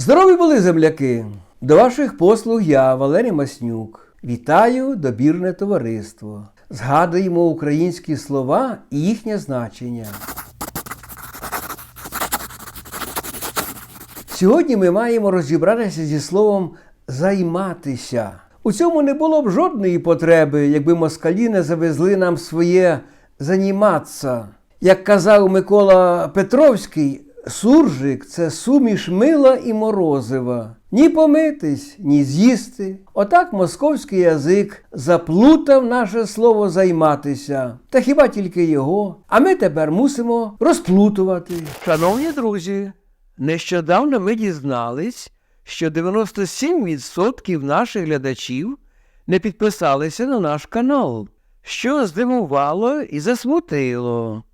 Здорові були земляки! До ваших послуг я, Валерій Маснюк. Вітаю добірне товариство. Згадуємо українські слова і їхнє значення. Сьогодні ми маємо розібратися зі словом займатися. У цьому не було б жодної потреби, якби москалі не завезли нам своє заніматися. Як казав Микола Петровський, суржик це суміш мила і морозива. Ні помитись, ні з'їсти. Отак московський язик заплутав наше слово займатися. Та хіба тільки його? А ми тепер мусимо розплутувати. Шановні друзі, нещодавно ми дізнались, що 97% наших глядачів не підписалися на наш канал, що здивувало і засмутило.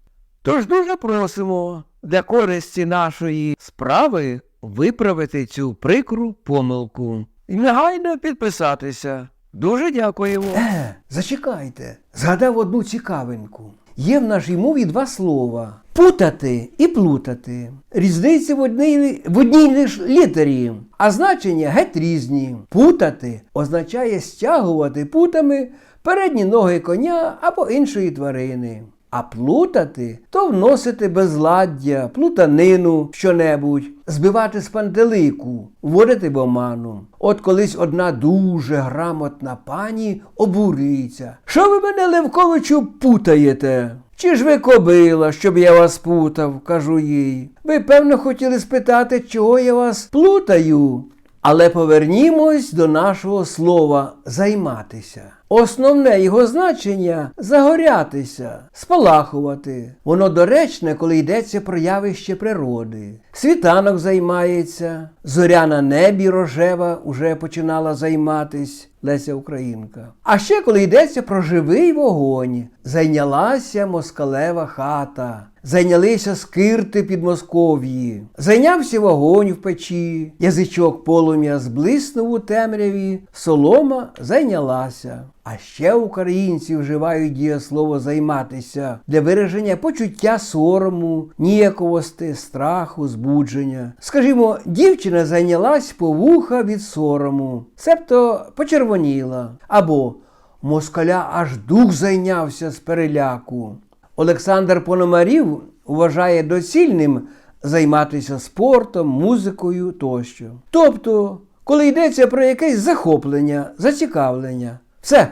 Тож дуже просимо для користі нашої справи виправити цю прикру помилку і негайно підписатися. Дуже дякуємо. Е, зачекайте, згадав одну цікавинку. Є в нашій мові два слова путати і плутати. Різниця в одній, в одній лиш літері, а значення геть різні. Путати означає стягувати путами передні ноги коня або іншої тварини. А плутати то вносити безладдя, плутанину що-небудь, збивати з пантелику, вводити в оману. От колись одна дуже грамотна пані обурюється. Що ви мене, Левковичу, путаєте? Чи ж ви кобила, щоб я вас путав, кажу їй. Ви, певно, хотіли спитати, чого я вас плутаю. Але повернімось до нашого слова займатися. Основне його значення загорятися, спалахувати. Воно доречне, коли йдеться про явище природи. Світанок займається, зоря на небі рожева уже починала займатись. Леся Українка. А ще коли йдеться про живий вогонь, зайнялася москалева хата, зайнялися скирти під Москов'ї, зайнявся вогонь в печі, язичок полум'я зблиснув у темряві, солома зайнялася. А ще українці вживають дієслово займатися для вираження почуття сорому, ніяковості, страху, збудження. Скажімо, дівчина зайнялась по вуха від сорому, себто почервоніла, або москаля аж дух зайнявся з переляку. Олександр Пономарів вважає доцільним займатися спортом, музикою тощо. Тобто, коли йдеться про якесь захоплення, зацікавлення. Все,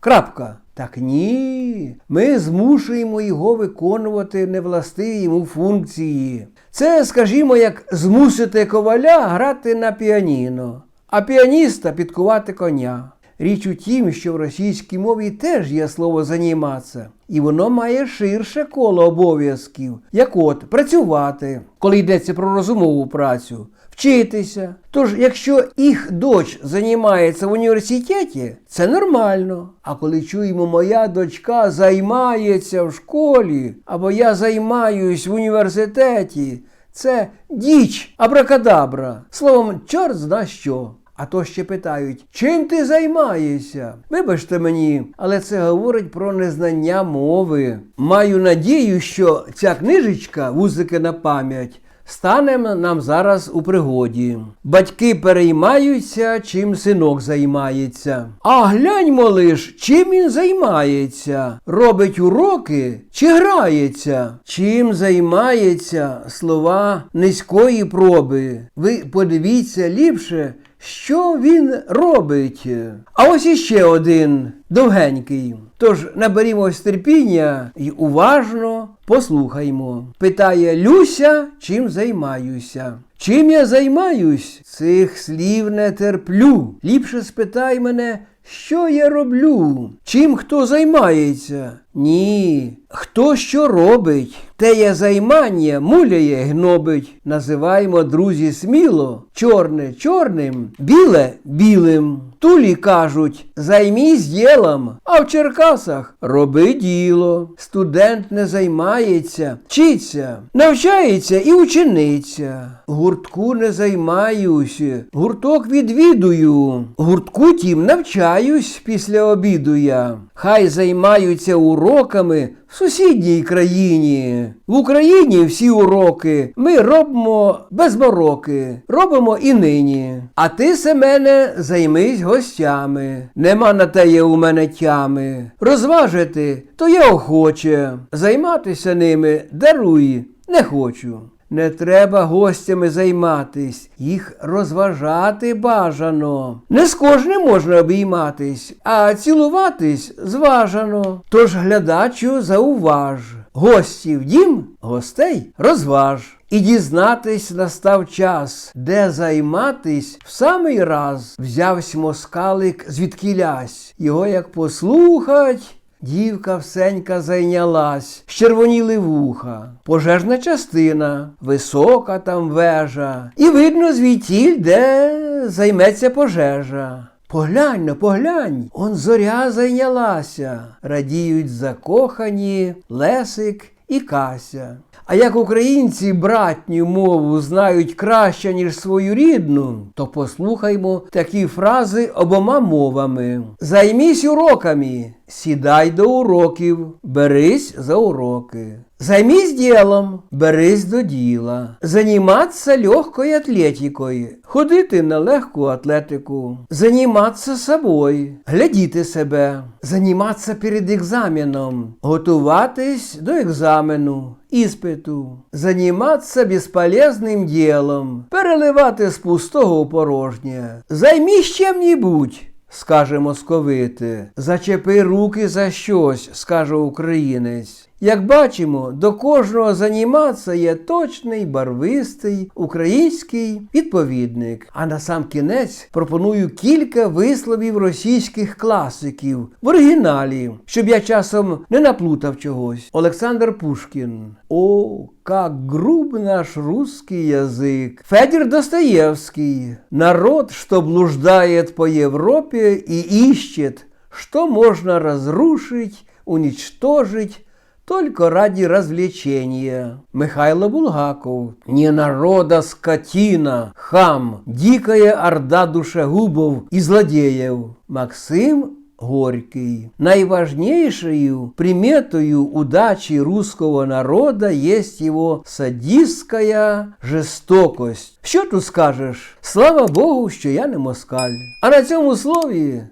крапка. Так ні, ми змушуємо його виконувати невластиві йому функції. Це, скажімо, як змусити коваля грати на піаніно, а піаніста підкувати коня. Річ у тім, що в російській мові теж є слово заніматися, і воно має ширше коло обов'язків, як от працювати, коли йдеться про розумову працю, вчитися. Тож, якщо їх доч займається в університеті, це нормально. А коли чуємо, моя дочка займається в школі, або я займаюсь в університеті, це діч, абракадабра. Словом, чорт зна що. А то ще питають, чим ти займаєшся? Вибачте мені, але це говорить про незнання мови. Маю надію, що ця книжечка, вузики на пам'ять, стане нам зараз у пригоді. Батьки переймаються, чим синок займається. А гляньмо лиш, чим він займається, робить уроки чи грається. Чим займається слова низької проби. Ви подивіться ліпше. Що він робить? А ось іще один довгенький. Тож наберімось терпіння і уважно послухаймо. Питає Люся, чим займаюся. Чим я займаюсь? Цих слів не терплю. Ліпше спитай мене, що я роблю? Чим хто займається? Ні. Хто що робить? Те є займання муляє гнобить. Називаємо, друзі, сміло, чорне чорним, біле білим. Тулі кажуть, займись ділом, а в Черкасах роби діло. Студент не займається, вчиться, навчається і учениця. Гуртку не займаюсь, гурток відвідую. Гуртку тім навчаюсь після обіду я. Хай займаються уроками в сусідній країні. В Україні всі уроки ми робимо без мороки, робимо і нині. А ти, Семене, займись гостями. Нема на теє у мене тями. Розважити, то я охоче. Займатися ними даруй, не хочу. Не треба гостями займатись, їх розважати бажано. Не з кожним можна обійматись, а цілуватись зважано. Тож глядачу зауваж. Гості в дім, гостей розваж. І дізнатись настав час, де займатись в самий раз. Взявсь москалик звідкілясь. Його як послухать. Дівка всенька зайнялась, щервоніли вуха, пожежна частина, висока там вежа, і видно звідтіль, де займеться пожежа. Поглянь, ну поглянь, он зоря зайнялася, радіють закохані Лесик і Кася. А як українці братню мову знають краще, ніж свою рідну, то послухаймо такі фрази обома мовами. Займісь уроками, сідай до уроків, берись за уроки. Займись ділом, берись до діла. Заніматися легкою атлетикою, ходити на легку атлетику, заніматися собою, глядіти себе, заніматися перед екзаменом, готуватись до екзамену, іспиту, заніматися безполезним ділом, переливати з пустого у порожнє. Займись чим-нібудь. Скаже московити, зачепи руки за щось, скаже українець. Як бачимо, до кожного заніматися є точний, барвистий український відповідник. А на сам кінець пропоную кілька висловів російських класиків в оригіналі, щоб я часом не наплутав чогось. Олександр Пушкін. О, как груб наш русский язык. Федір Достоевский. Народ, что блуждает по Европе и ищет, что можно разрушить, уничтожить, только ради развлечения. Михайло Булгаков. Не народа скотина, хам, дикая орда душегубов и злодеев. Максим Горький. Найважнейшей приметою удачи русского народа есть его садистская жестокость. Що тут скажеш? Слава Богу, що я не москаль. А на цьому слові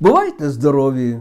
бувайте здорові!